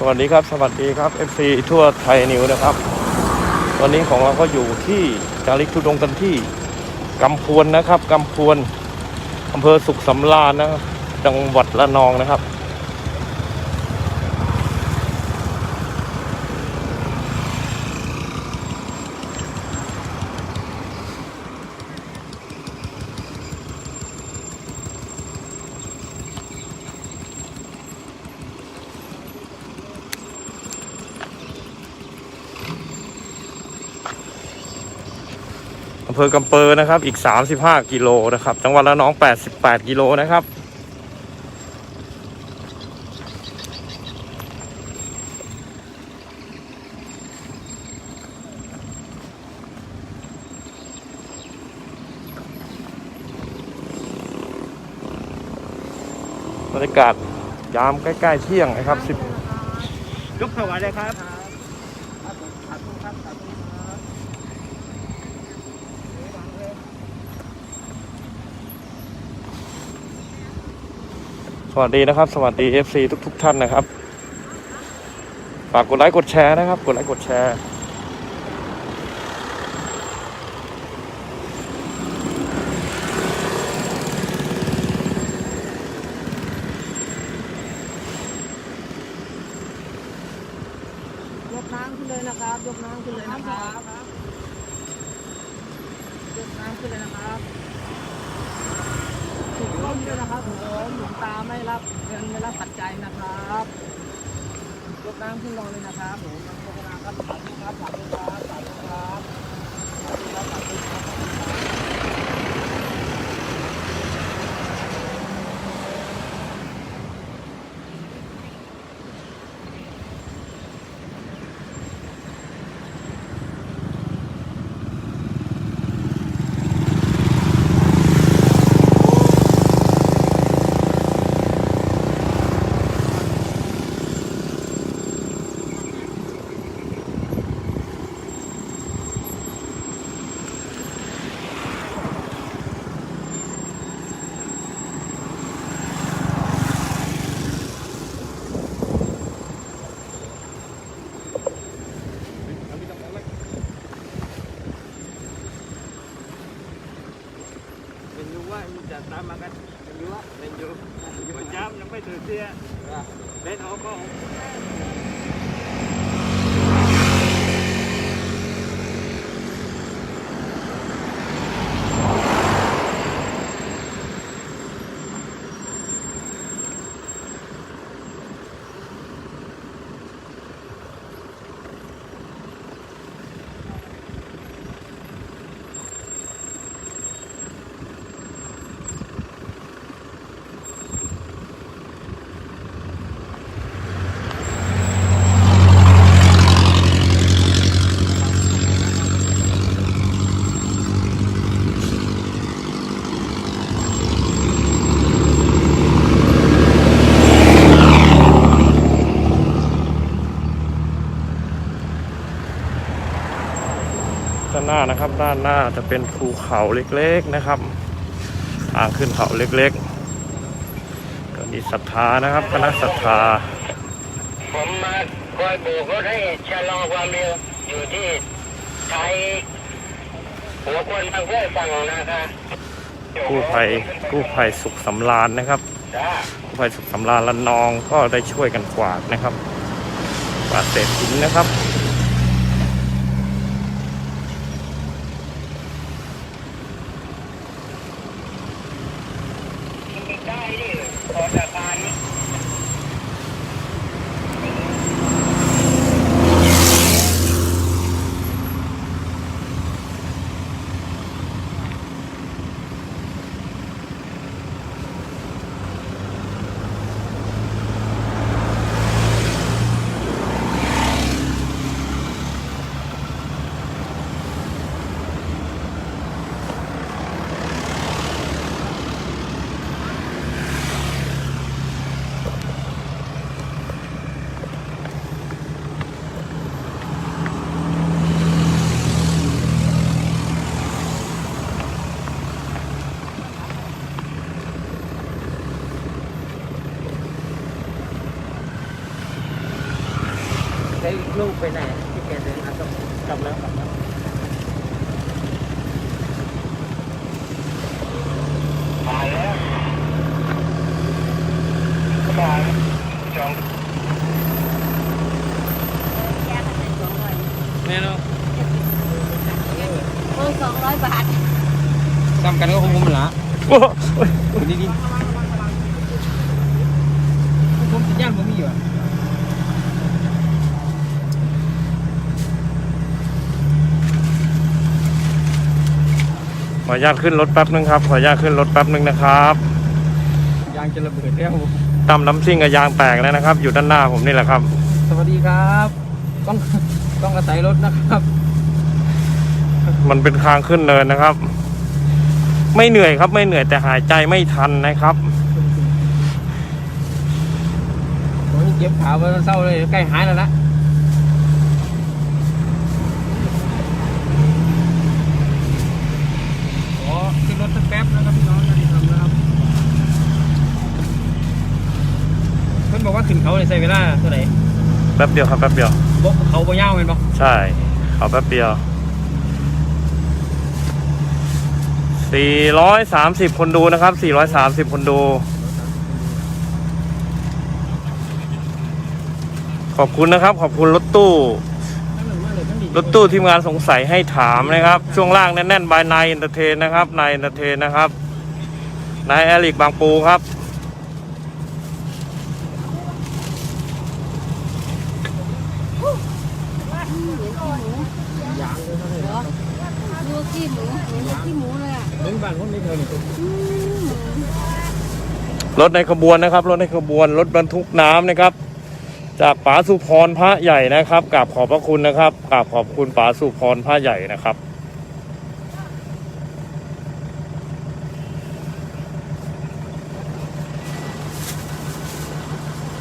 สวัสดีครับ สวัสดีครับ FC ทั่วไทยนิวนะครับ วันนี้ของเราก็อยู่ที่จาริกทุดงกันที่กำพวนนะครับกำพวนอำเภอสุขสำราญนะจังหวัดระนองนะครับ เภอกำเปอร์นะครับ อีก 35 กิโลนะครับ จังหวัดระนอง 88 กิโลนะครับ บรรยากาศยามใกล้ ๆ เที่ยงนะครับ10ยกถวายเลยครับ วัสดีนะครับ สวัสดี FC ทุกๆท่านนะครับ ฝากกดไลค์กดแชร์นะครับ กดไลค์กดแชร์ยกน้ำขึ้นเลยนะครับ ยกน้ำขึ้นเลยนะครับ ยกน้ำขึ้นเลยนะครับถูกต้ นด้วยนะครับผมหลวงตาไม่รับเงินไม่รับปัจจัยนะครับยกน้ำขึ้นรอเลยนะครับผมโฆษณาครับสาธุครับสาธุครับสาธุครับสาธุครับสาธุครับ เป็นยูว่าจะตามมากันเป็นยูว่าเป็นยูประจำยังไม่ตื่นเตี้ยเล่นเอาก็ ด้าน หน้านะครับ ด้านหน้าจะเป็นภูเขาเล็กๆนะครับทางขึ้นเขาเล็กๆก็มีศรัทธานะครับคณะศรัทธาผมมาคอยโบกรถให้ชะลอความเร็วอยู่ที่ไทยหัวคนบางเพื่อนฝั่งนะคะกู้ภัยกู้ภัยสุขสำราญนะครับจ้ากู้ภัยสุขสำราญละนองก็ได้ช่วยกันกวาดนะครับกวาดเศษหินนะครับ ไปไหนที่แกเดินมาต้องกลับแล้วกลับแล้วมาแล้วมาจองแน่นอนโอ้สองร้อยบาทซ้ำกันก็คงมุมละโอ้ยดีดีผมสัญญาณผมมีอยู่ ขออนุญาตขึ้นรถแป๊บนึงครับ ขออนุญาตขึ้นรถแป๊บนึงนะครับยางจะระเบิดแล้วตำน้ำซิ่งกับยางแตกแล้วนะครับ อยู่ด้านหน้าผมนี่แหละครับ สวัสดีครับ ต้องต้องอาศัยรถนะครับ มันเป็นทางขึ้นเนินนะครับ ไม่เหนื่อยครับ ไม่เหนื่อยแต่หายใจไม่ทันนะครับผมเจ็บขาวันเศร้าเลยใกล้หายแล้วนะขอขึ้นรถสักแป๊บนะครับพี่น้องนะที่ทำนะครับเพิ่น บอกว่าขึ้นเขาเลยใช้เวลาเท่าไหร่แป๊บเดียวครับแป๊บเดียวบอกเขาบ่ยาวแม่นบ่ใช่เอาแป๊บเดียว 430 คนดูนะครับ 430 คนดู ขอบคุณนะครับ ขอบคุณรถตู้ รถตู้ทีมงานสงสัยให้ถามนะครับ ช่วงล่างแน่นๆบายนายเอนเตอร์เทนนะครับนายเอนเตอร์เทนนะครับนายแอริกบางปูครับ ขี้หมูเหมือนขี้หมูเลยอะเล่นบ้านคนนี้เธอนี่อืมรถในขบวนนะครับ รถในขบวนรถบรรทุกน้ำนะครับ จากป๋าสุพรพระใหญ่นะครับกราบขอบพระคุณนะครับกราบขอบคุณป๋าสุพรพระใหญ่นะครับ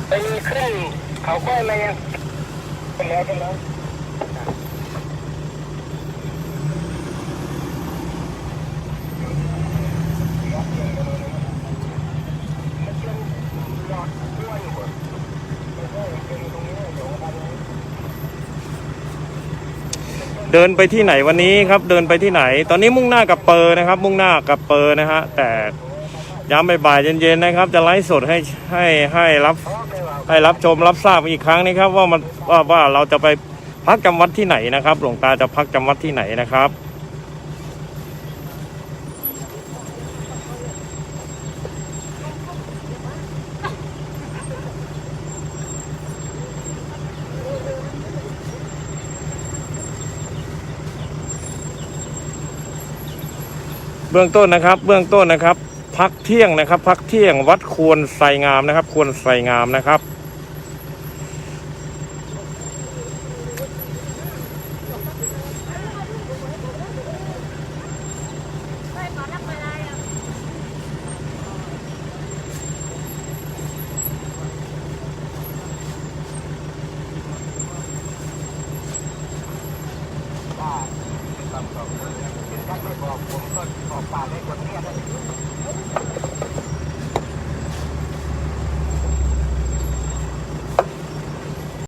ไปขึ้นเขาก้อยมายังไปแล้วไปแล้ว เดินไปที่ไหนวันนี้ครับ เดินไปที่ไหน ตอนนี้มุ่งหน้ากับเปอร์นะครับ มุ่งหน้ากับเปอร์นะฮะแต่ย้ำบ่ายเย็นๆนะครับ จะไลฟ์สดให้ให้ให้รับให้รับชมรับทราบอีกครั้งนะครับ ว่ามันว่าว่าเราจะไปพักจำวัดที่ไหนนะครับ หลวงตาจะพักจำวัดที่ไหนนะครับ เบื้องต้นนะครับ เบื้องต้นนะครับ พักเที่ยงนะครับ พักเที่ยงวัดควรไสงามนะครับ ควรไสงามนะครับ